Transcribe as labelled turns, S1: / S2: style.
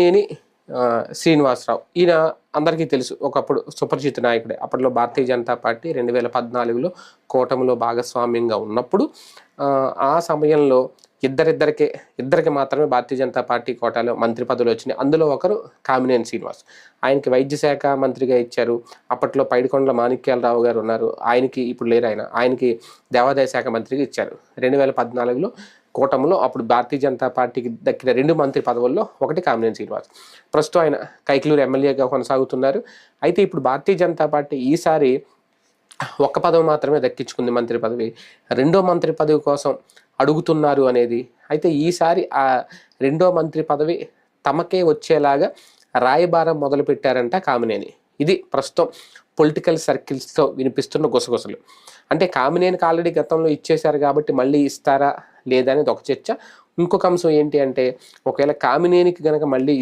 S1: నేని శ్రీనివాసరావు. ఈయన అందరికీ తెలుసు. ఒకప్పుడు సుపరిచిత నాయకుడే. అప్పట్లో భారతీయ జనతా పార్టీ రెండు వేల పద్నాలుగులో కూటమిలో భాగస్వామ్యంగా ఉన్నప్పుడు ఆ సమయంలో ఇద్దరిద్దరికే ఇద్దరికి మాత్రమే భారతీయ జనతా పార్టీ కోటాలో మంత్రి పదవులు వచ్చినాయి. అందులో ఒకరు కామినేని శ్రీనివాస్. ఆయనకి వైద్య శాఖ మంత్రిగా ఇచ్చారు. అప్పట్లో పైడికొండల మాణిక్యాలరావు గారు ఉన్నారు. ఆయనకి ఇప్పుడు లేరు ఆయన. ఆయనకి దేవాదాయ శాఖ మంత్రిగా ఇచ్చారు. రెండు వేల పద్నాలుగులో కూటమిలో అప్పుడు భారతీయ జనతా పార్టీకి దక్కిన రెండు మంత్రి పదవుల్లో ఒకటి కామినేని శ్రీనివాస్. ప్రస్తుతం ఆయన కైకలూరు ఎమ్మెల్యేగా కొనసాగుతున్నారు. అయితే ఇప్పుడు భారతీయ జనతా పార్టీ ఈసారి ఒక్క పదవి మాత్రమే దక్కించుకుంది మంత్రి పదవి. రెండో మంత్రి పదవి కోసం అడుగుతున్నారు అనేది. అయితే ఈసారి ఆ రెండో మంత్రి పదవి తమకే వచ్చేలాగా రాయబారం మొదలుపెట్టారంట కామినేని. ఇది ప్రస్తుతం పొలిటికల్ సర్కిల్స్తో వినిపిస్తున్న గుసగుసలు. అంటే కామినేనికి ఆల్రెడీ గతంలో ఇచ్చేశారు కాబట్టి మళ్ళీ ఇస్తారా లేదా అనేది ఒక చర్చ. ఇంకొక అంశం ఏంటి అంటే ఒకవేళ కామినేనికి కనుక మళ్ళీ